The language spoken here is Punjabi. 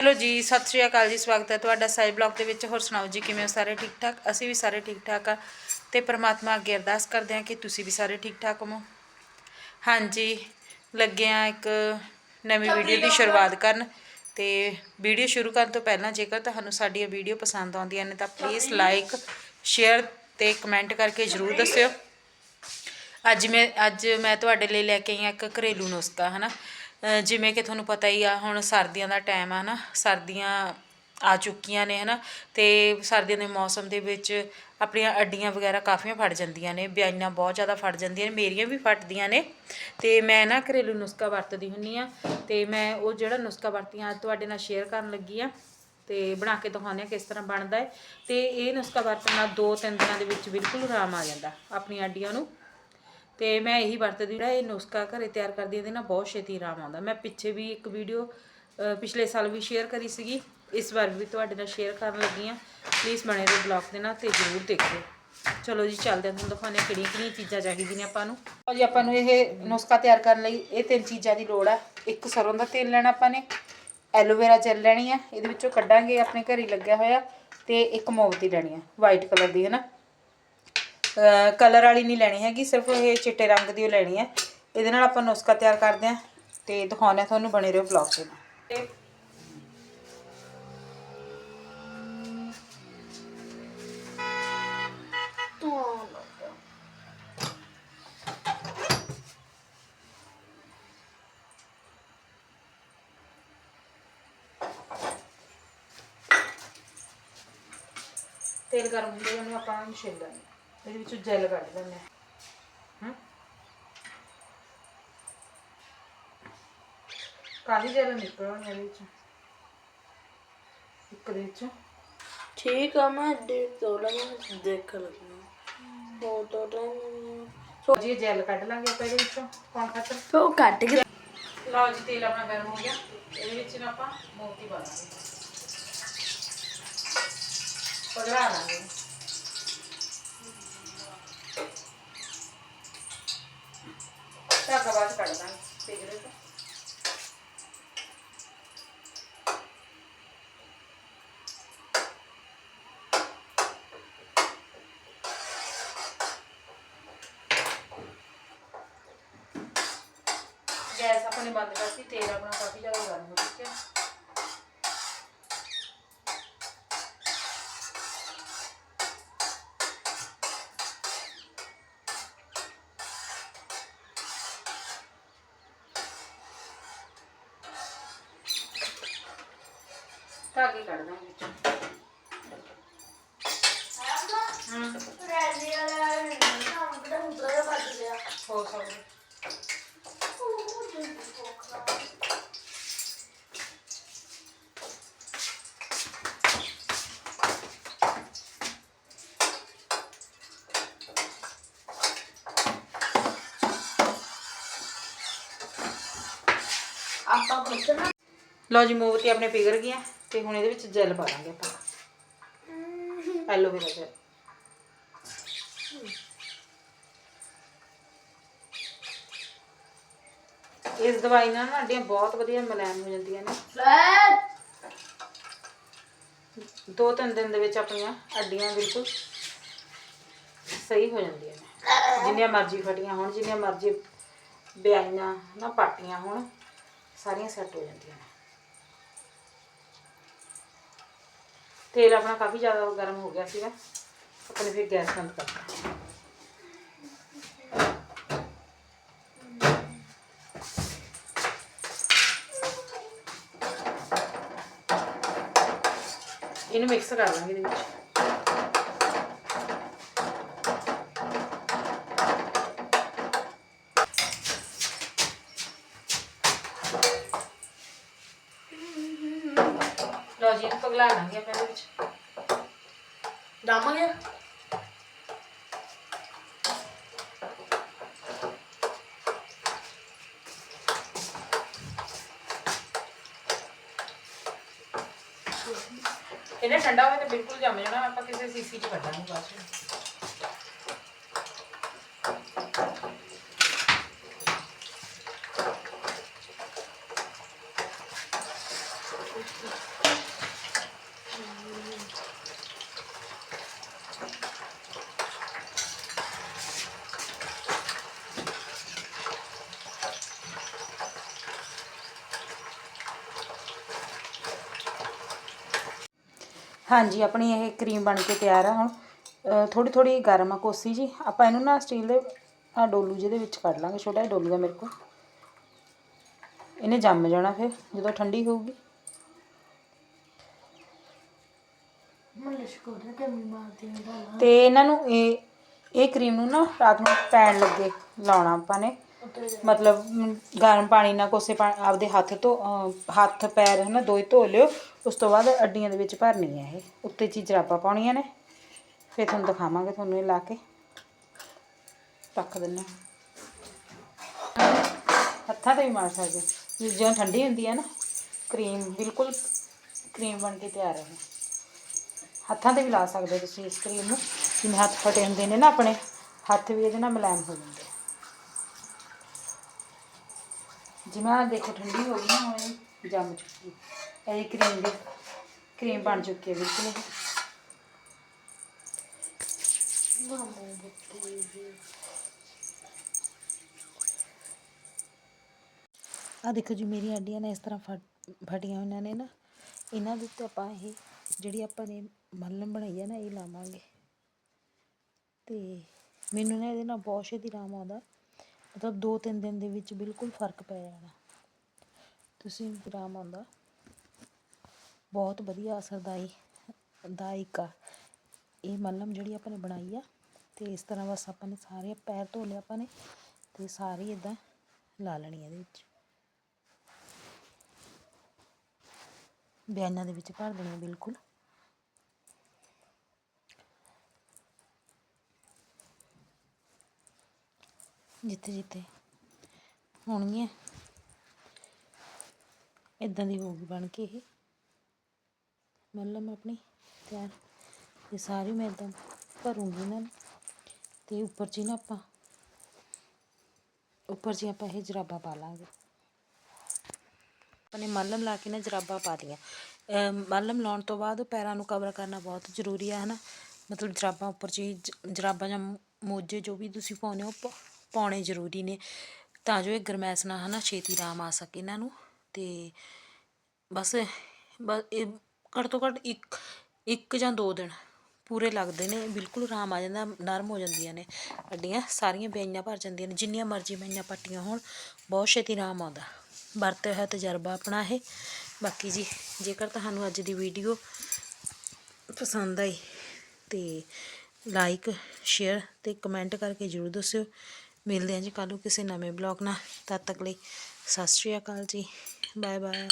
ਹੈਲੋ ਜੀ ਸਤਿ ਸ਼੍ਰੀ ਅਕਾਲ ਜੀ ਸਵਾਗਤ ਹੈ ਤੁਹਾਡਾ ਸਾਈ ਬਲੌਗ ਦੇ ਵਿੱਚ। ਹੋਰ ਸੁਣਾਓ ਜੀ ਕਿਵੇਂ ਹੋ ਸਾਰੇ ਠੀਕ ਠਾਕ? ਅਸੀਂ ਵੀ ਸਾਰੇ ਠੀਕ ਠਾਕ ਆ ਤੇ ਪ੍ਰਮਾਤਮਾ ਅੱਗੇ ਅਰਦਾਸ ਕਰਦੇ ਹਾਂ ਕਿ ਤੁਸੀਂ ਵੀ ਸਾਰੇ ਠੀਕ ਠਾਕ ਹੋ ਹਾਂਜੀ ਲੱਗੇ ਆ ਇੱਕ ਨਵੀਂ ਵੀਡੀਓ ਦੀ ਸ਼ੁਰੂਆਤ ਕਰਨ ਤੇ ਵੀਡੀਓ ਸ਼ੁਰੂ ਕਰਨ ਤੋਂ ਪਹਿਲਾਂ ਜੇਕਰ ਤੁਹਾਨੂੰ ਸਾਡੀਆਂ ਵੀਡੀਓ ਪਸੰਦ ਆਉਂਦੀਆਂ ਨੇ ਤਾਂ ਪਲੀਜ਼ ਲਾਈਕ ਸ਼ੇਅਰ ਤੇ ਕਮੈਂਟ ਕਰਕੇ ਜਰੂਰ ਦੱਸਿਓ। ਅੱਜ ਮੈਂ ਅੱਜ ਮੈਂ ਤੁਹਾਡੇ ਲਈ ਲੈ ਕੇ ਆਈ ਹਾਂ ਇੱਕ ਘਰੇਲੂ ਨੁਸਖਾ ਹਨਾ? ਜਿਵੇਂ ਕਿ ਤੁਹਾਨੂੰ ਪਤਾ ਹੀ ਆ, ਹੁਣ ਸਰਦੀਆਂ ਦਾ ਟਾਈਮ ਆ ਨਾ ਸਰਦੀਆਂ ਆ ਚੁੱਕੀਆਂ ਨੇ ਹੈ ਨਾ ਅਤੇ ਸਰਦੀਆਂ ਦੇ ਮੌਸਮ ਦੇ ਵਿੱਚ ਆਪਣੀਆਂ ਅੱਡੀਆਂ ਵਗੈਰਾ ਕਾਫੀਆਂ ਫੜ ਜਾਂਦੀਆਂ ਨੇ, ਬਿਆਈਆਂ ਬਹੁਤ ਜ਼ਿਆਦਾ ਫੜ ਜਾਂਦੀਆਂ ਨੇ, ਮੇਰੀਆਂ ਵੀ ਫਟਦੀਆਂ ਨੇ, ਤੇ ਮੈਂ ਨਾ ਘਰੇਲੂ ਨੁਸਖਾ ਵਰਤਦੀ ਹੁੰਨੀ ਆ, ਤੇ ਮੈਂ ਉਹ ਜਿਹੜਾ ਨੁਸਖਾ ਵਰਤੀ ਆ ਅੱਜ ਤੁਹਾਡੇ ਨਾਲ ਸ਼ੇਅਰ ਕਰਨ ਲੱਗੀ ਆ, ਤੇ ਬਣਾ ਕੇ ਦਿਖਾਉਂਦੇ ਆ ਕਿਸ ਤਰ੍ਹਾਂ ਬਣਦਾ ਹੈ, ਤੇ ਇਹ ਨੁਸਖਾ ਵਰਤਣ ਨਾਲ 2-3 ਦਿਨਾਂ ਦੇ ਵਿੱਚ ਬਿਲਕੁਲ ਆਰਾਮ ਆ ਜਾਂਦਾ, ਆਪਣੀਆਂ ਅੱਡੀਆਂ ਨੂੰ ਤੇ ਮੈਂ ਇਹੀ ਵਰਤਦੀ ਜਿਹੜਾ ਇਹ ਨੁਸਖਾ ਘਰੇ ਤਿਆਰ ਕਰਦੀ ਇਹਦੇ ਨਾਲ ਬਹੁਤ ਛੇਤੀ ਆਰਾਮ ਆਉਂਦਾ। ਮੈਂ ਪਿੱਛੇ ਵੀ ਇੱਕ ਵੀਡੀਓ ਪਿਛਲੇ ਸਾਲ ਵੀ ਸ਼ੇਅਰ ਕਰੀ ਸੀਗੀ। ਇਸ ਵਾਰ ਵੀ ਤੁਹਾਡੇ ਨਾਲ ਸ਼ੇਅਰ ਕਰਨ ਲੱਗੀ ਆ ਪਲੀਜ਼ ਬਣੇ ਰਹੋ ਬਲੌਗ ਦੇ ਨਾਲ ਤੇ ਜ਼ਰੂਰ ਦੇਖਿਓ। ਚਲੋ ਜੀ, ਚੱਲਦੇ ਹਾਂ। ਤੁਹਾਨੂੰ ਦਿਖਾਉਂਦੇ ਹਾਂ ਕਿਹੜੀਆਂ ਕਿਹੜੀਆਂ ਚੀਜ਼ਾਂ ਚਾਹੀਦੀਆਂ ਨੇ ਆਪਾਂ ਨੂੰ। ਲਓ ਜੀ, ਆਪਾਂ ਨੂੰ ਇਹ ਨੁਸਖਾ ਤਿਆਰ ਕਰਨ ਲਈ ਇਹ ਤਿੰਨ ਚੀਜ਼ਾਂ ਦੀ ਲੋੜ ਆ। ਇੱਕ ਸਰੋਂ ਦਾ ਤੇਲ ਲੈਣਾ ਆਪਾਂ ਨੇ। ਐਲੋਵੇਰਾ ਜੈਲ ਲੈਣੀ ਆ। ਇਹਦੇ ਵਿੱਚੋਂ ਕੱਢਾਂਗੇ, ਆਪਣੇ ਘਰ ਹੀ ਲੱਗਿਆ ਹੋਇਆ। ਤੇ ਇੱਕ ਮੋਮਬੱਤੀ ਲੈਣੀ ਆ। ਵਾਈਟ ਕਲਰ ਦੀ ਹੈ ਨਾ ਕਲਰ ਵਾਲੀ ਨਹੀਂ ਲੈਣੀ ਹੈਗੀ, ਸਿਰਫ ਇਹ ਚਿੱਟੇ ਰੰਗ ਦੀ ਓ ਲੈਣੀ ਹੈ। ਇਹਦੇ ਨਾਲ ਆਪਾਂ ਨੁਸਖਾ ਤਿਆਰ ਕਰਦੇ ਹਾਂ ਤੇ ਦਿਖਾਉਂਦੇ ਤੁਹਾਨੂੰ ਬਣੇ ਰਹੋ ਬਲੌਗ ਦੇ ਨਾਲ। ਤੇਲ ਗਰਮ ਹੁੰਦੇ ਉਹਨੂੰ ਆਪਾਂ ਛਿੱਲ ਲੈਂਦੇ ਇਹਦੇ ਵਿੱਚੋਂ ਜੈਲ ਕੱਢ ਲੈਂਦੇ ਹਾਂ? ਕਾਹਦੀ ਜੈਲ ਨਿਕਲਣੀ ਇਹਦੇ ਵਿੱਚੋਂ? ਇੱਕ ਦੇ ਵਿੱਚੋਂ। ਠੀਕ ਆ ਮੈਂ ਦੇਖ ਤੋਂ ਲਗਾ ਦੇਖ ਹੋ ਤਾਂ ਟਾਈਮ ਸੋ ਜੀ ਜੈਲ ਕੱਢ ਲਾਂਗੇ ਆਪਾਂ ਇਹਦੇ ਵਿੱਚੋਂ ਕੌਣ ਖਾਤਰ ਫੋ ਕੱਟ ਕੇ ਲਓ ਜੀ ਤੇਲ ਆਪਣਾ ਗਰਮ ਹੋ ਗਿਆ। ਇਹਦੇ ਵਿੱਚ ਨਾ ਆਪਾਂ ਮੋਤੀ ਪਾ ਦਾਂਗੇ ਪਗੜਾ ਲਾਂਗੇ ਧਾਗਾ ਬਾਅਦ 'ਚ ਕੱਢ ਦਾਂਗੇ ਤੇਜਰੇ ਤੋਂ ਗੈਸ ਆਪਾਂ ਨੇ ਬੰਦ ਕਰਤੀ ਤੇਲ ਆਪਣਾ ਕਾਫੀ ਜ਼ਿਆਦਾ ਗਰਮ ਹੋ ਚੁੱਕਿਆ ਧਾਗੇ ਕੱਢ ਦਾਂਗੇ ਵਿੱਚੋਂ। ਹਮ ਹੋ। ਸਕਦਾ ਆਪਾਂ ਪੁੱਛਣਾ ਲਓ ਜੀ ਮੋਮਬੱਤੀ ਆਪਣੇ ਪਿਘਲ ਗਈਆਂ ਤੇ ਹੁਣ ਇਹਦੇ ਵਿੱਚ ਜੈਲ ਪਾ ਦਾਂਗੇ ਆਪਾਂ। ਐਲੋਵੇਰਾ ਜੈਲ ਇਸ ਦਵਾਈ ਨਾਲ ਨਾ ਅੱਡੀਆਂ ਬਹੁਤ ਵਧੀਆ ਮੁਲਾਇਮ ਹੋ ਜਾਂਦੀਆਂ ਨੇ। ਦੋ ਤਿੰਨ ਦਿਨ ਦੇ ਵਿੱਚ ਆਪਣੀਆਂ ਅੱਡੀਆਂ ਬਿਲਕੁਲ ਸਹੀ ਹੋ ਜਾਂਦੀਆਂ ਨੇ। ਜਿੰਨੀਆਂ ਮਰਜ਼ੀ ਫਟੀਆਂ ਹੋਣ, ਜਿੰਨੀਆਂ ਮਰਜ਼ੀ ਬਿਆਈਆਂ ਨਾ ਪਾਟੀਆਂ ਹੋਣ। ਸਾਰੀਆਂ ਸੈੱਟ ਹੋ ਜਾਂਦੀਆਂ ਨੇ। ਤੇਲ ਆਪਣਾ ਕਾਫੀ ਜ਼ਿਆਦਾ ਗਰਮ ਹੋ ਗਿਆ ਸੀਗਾ ਆਪਣੇ ਫਿਰ ਗੈਸ ਬੰਦ ਕਰਤਾ। ਇਹਨੂੰ ਮਿਕਸ ਕਰ ਲਾਂਗੇ ਇਹਦੇ ਵਿੱਚ। ਲਓ ਜੀ ਪਗਲਾ ਲਾਂਗੇ ਆਪਾਂ ਇਹਦੇ ਵਿੱਚ। ਦਮ ਇਹਨੇ ਠੰਡਾ ਹੋਵੇ ਤੇ ਬਿਲਕੁਲ ਜੰਮ ਜਾਣਾ, ਆਪਾਂ ਕਿਸੇ ਸੀਸੀ 'ਚ ਕੱਢਾਂਗੇ ਬਾਅਦ 'ਚ। ਹਾਂਜੀ ਆਪਣੀ ਇਹ ਕਰੀਮ ਬਣ ਕੇ ਤਿਆਰ ਆ ਹੁਣ। ਥੋੜੀ ਥੋੜੀ ਗਰਮ ਆ ਕੋਸੀ ਜੀ। ਆਪਾਂ ਇਹਨੂੰ ਨਾ ਸਟੀਲ ਦੇ ਆ ਡੋਲੂ ਜਿਹਦੇ ਵਿੱਚ ਕੱਢ ਲਾਂਗੇ ਛੋਟਾ ਜਿਹਾ ਡੋਲੂ ਆ ਮੇਰੇ ਕੋਲ। ਇਹਨੇ ਜੰਮ ਜਾਣਾ ਫਿਰ ਜਦੋਂ ਠੰਡੀ ਹੋਊਗੀ। ਤੇ ਇਹਨਾਂ ਨੂੰ ਇਹ ਇਹ ਕਰੀਮ ਨੂੰ ਨਾ ਰਾਤ ਨੂੰ ਪੈਣ ਲੱਗੇ ਲਾਉਣਾ ਆਪਾਂ ਨੇ। ਮਤਲਬ ਗਰਮ ਪਾਣੀ ਨਾਲ ਕੋਸੇ ਪਾ ਆਪਦੇ ਹੱਥ ਧੋ ਅਹ, ਹੱਥ ਪੈਰ ਹਨਾ ਦੋਈ ਧੋ ਲਿਓ ਉਸ ਤੋਂ ਬਾਅਦ ਅੱਡੀਆਂ ਦੇ ਵਿੱਚ ਭਰਨੀ ਹੈ ਇਹ ਉੱਤੇ ਚੀ ਜਰਾਬਾਂ ਪਾਉਣੀਆਂ ਨੇ ਫਿਰ ਤੁਹਾਨੂੰ ਦਿਖਾਵਾਂਗੇ ਤੁਹਾਨੂੰ ਇਹ ਲਾ ਕੇ ਰੱਖ ਦਿੰਦੇ ਹਾਂ। ਹੱਥਾਂ ਤੇ ਵੀ ਮਾਰ ਸਕਦੇ ਹੋ। ਜਦੋਂ ਠੰਡੀ ਹੁੰਦੀ ਹੈ ਨਾ ਕਰੀਮ ਬਿਲਕੁਲ ਕਰੀਮ ਬਣ ਕੇ ਤਿਆਰ ਹੈ ਇਹ। ਹੱਥਾਂ ਤੇ ਵੀ ਲਾ ਸਕਦੇ ਹੋ ਤੁਸੀਂ ਇਸ ਕਰੀਮ ਨੂੰ ਜਿਵੇਂ ਹੱਥ ਫਟੇ ਹੁੰਦੇ ਨੇ ਨਾ ਆਪਣੇ ਹੱਥ ਵੀ ਇਹਦੇ ਨਾਲ ਮੁਲਾਇਮ ਹੋ ਜਾਂਦੇ ਆ ਜਿਵੇਂ ਆਹ ਦੇਖੋ ਠੰਡੀ ਹੋ ਗਈ ਨਾ ਹੁਣ ਜੰਮ ਚੁੱਕੀ ਹੈ। ਇਹ ਕਰੀਮ ਦੀ ਕਰੀਮ ਬਣ ਚੁੱਕੀ ਹੈ ਬਿਲਕੁਲ ਇਹ। ਆ ਦੇਖੋ ਜੀ, ਮੇਰੀਆਂ ਅੱਡੀਆਂ ਨੇ ਇਸ ਤਰ੍ਹਾਂ ਫਟੀਆਂ ਹੋਈਆਂ ਨੇ ਨਾ। ਇਹਨਾਂ ਦੇ ਉੱਤੇ ਆਪਾਂ ਇਹ ਜਿਹੜੀ ਆਪਾਂ ਨੇ ਮੱਲਮ ਬਣਾਈ ਹੈ ਨਾ, ਇਹ ਲਾਵਾਂਗੇ। ਤੇ ਮੈਨੂੰ ਨਾ ਇਹਦੇ ਨਾਲ ਬਹੁਤ ਛੇਤੀ ਆਰਾਮ ਆਉਂਦਾ। ਮਤਲਬ 2-3 ਦਿਨ ਦੇ ਵਿੱਚ ਬਿਲਕੁਲ ਫ਼ਰਕ ਪੈ ਜਾਣਾ। ਤੁਸੀਂ ਵੀ ਆਰਾਮ ਆਉਂਦਾ ਬਹੁਤ ਵਧੀਆ ਅਸਰਦਾਈ, ਦਾਇਕ ਆ। ਇਹ ਮੱਲਮ ਜਿਹੜੀ ਆਪਾਂ ਨੇ ਬਣਾਈ ਆ ਤੇ ਇਸ ਤਰ੍ਹਾਂ ਬਸ ਆਪਾਂ ਨੇ ਸਾਰੇ ਪੈਰ ਧੋ ਲਿਆ ਆਪਾਂ ਨੇ ਤੇ ਸਾਰੀ ਇਦਾਂ ਲਾ ਲੈਣੀ ਇਹਦੇ ਵਿੱਚ। ਬਿਆਨਾਂ ਦੇ ਵਿੱਚ ਭਰ ਦੇਣੀ ਬਿਲਕੁਲ। ਜਿੱਥੇ ਜਿੱਥੇ ਹੋਣਗੀਆਂ। ਇਦਾਂ ਦੀ ਹੋਊਗੀ ਬਣ ਕੇ ਇਹ। ਮਤਲਬ ਆਪਣੀ ਤਿਆਰ ਇਹ ਸਾਰੀ ਮੈਂ ਇਦਾਂ ਭਰੂੰਗੀ ਇਹਨਾਂ ਨੂੰ। ਤੇ ਉੱਪਰ ਜੀ ਨਾ ਆਪਾਂ, ਉੱਪਰ ਜੀ ਆਪਾਂ ਇਹ ਜਰਾਬਾਂ ਪਾ ਲਾਂਗੇ। ਆਪਣੇ ਮੱਲਮ ਲਾ ਕੇ ਨਾ ਜਰਾਬਾਂ ਪਾ ਦੀਆਂ ਅਮ ਮੱਲਮ ਲਾਉਣ ਤੋਂ ਬਾਅਦ ਪੈਰਾਂ ਨੂੰ ਕਵਰ ਕਰਨਾ ਬਹੁਤ ਜ਼ਰੂਰੀ ਹੈ ਹਨਾ। ਮਤਲਬ ਜਰਾਬਾਂ ਉੱਪਰ ਜੀ, ਜ- ਜਰਾਬਾਂ ਜਾਂ ਮੋਜੇ ਜੋ ਵੀ ਤੁਸੀਂ ਪਾਉਂਦੇ ਹੋ ਪ- ਪਾਉਣੇ ਜ਼ਰੂਰੀ ਨੇ। ਤਾਂ ਜੋ ਇਹ ਗਰਮੈਸ਼ ਨਾਲ ਹਨਾ, ਛੇਤੀ ਆਰਾਮ ਆ ਸਕੇ ਇਹਨਾਂ ਨੂੰ। ਤੇ ਬਸ ਬਸ ਇਹ ਘੱਟ ਤੋਂ ਘੱਟ ਇੱਕ ਇੱਕ ਜਾਂ ਦੋ ਦਿਨ ਪੂਰੇ ਲੱਗਦੇ ਨੇ। ਬਿਲਕੁਲ ਆਰਾਮ ਆ ਜਾਂਦਾ, ਨਰਮ ਹੋ ਜਾਂਦੀਆਂ ਨੇ। ਅੱਡੀਆਂ ਸਾਰੀਆਂ ਬਿਆਈਆਂ ਭਰ ਜਾਂਦੀਆਂ ਨੇ। ਜਿੰਨੀਆਂ ਮਰਜ਼ੀ ਬੇਈਆਂ ਪੱਟੀਆਂ ਹੋਣ, ਬਹੁਤ ਛੇਤੀ ਆਰਾਮ ਆਉਂਦਾ। ਵਰਤਿਆ ਹੋਇਆ ਤਜਰਬਾ ਆਪਣਾ ਇਹ। ਬਾਕੀ ਜੀ, ਜੇਕਰ ਤੁਹਾਨੂੰ ਅੱਜ ਦੀ ਵੀਡੀਓ ਪਸੰਦ ਆਈ ਤੇ ਲਾਈਕ, ਸ਼ੇਅਰ ਤੇ ਕਮੈਂਟ ਕਰਕੇ ਜਰੂਰ ਦੱਸਿਓ। ਮਿਲਦੇ ਹਾਂ ਜੀ ਕੱਲ੍ਹ ਨੂੰ ਕਿਸੇ ਨਵੇਂ ਬਲੌਗ ਨਾਲ। ਤਦ ਤੱਕ ਲਈ ਸਤਿ ਸ਼੍ਰੀ ਅਕਾਲ ਜੀ। Bye bye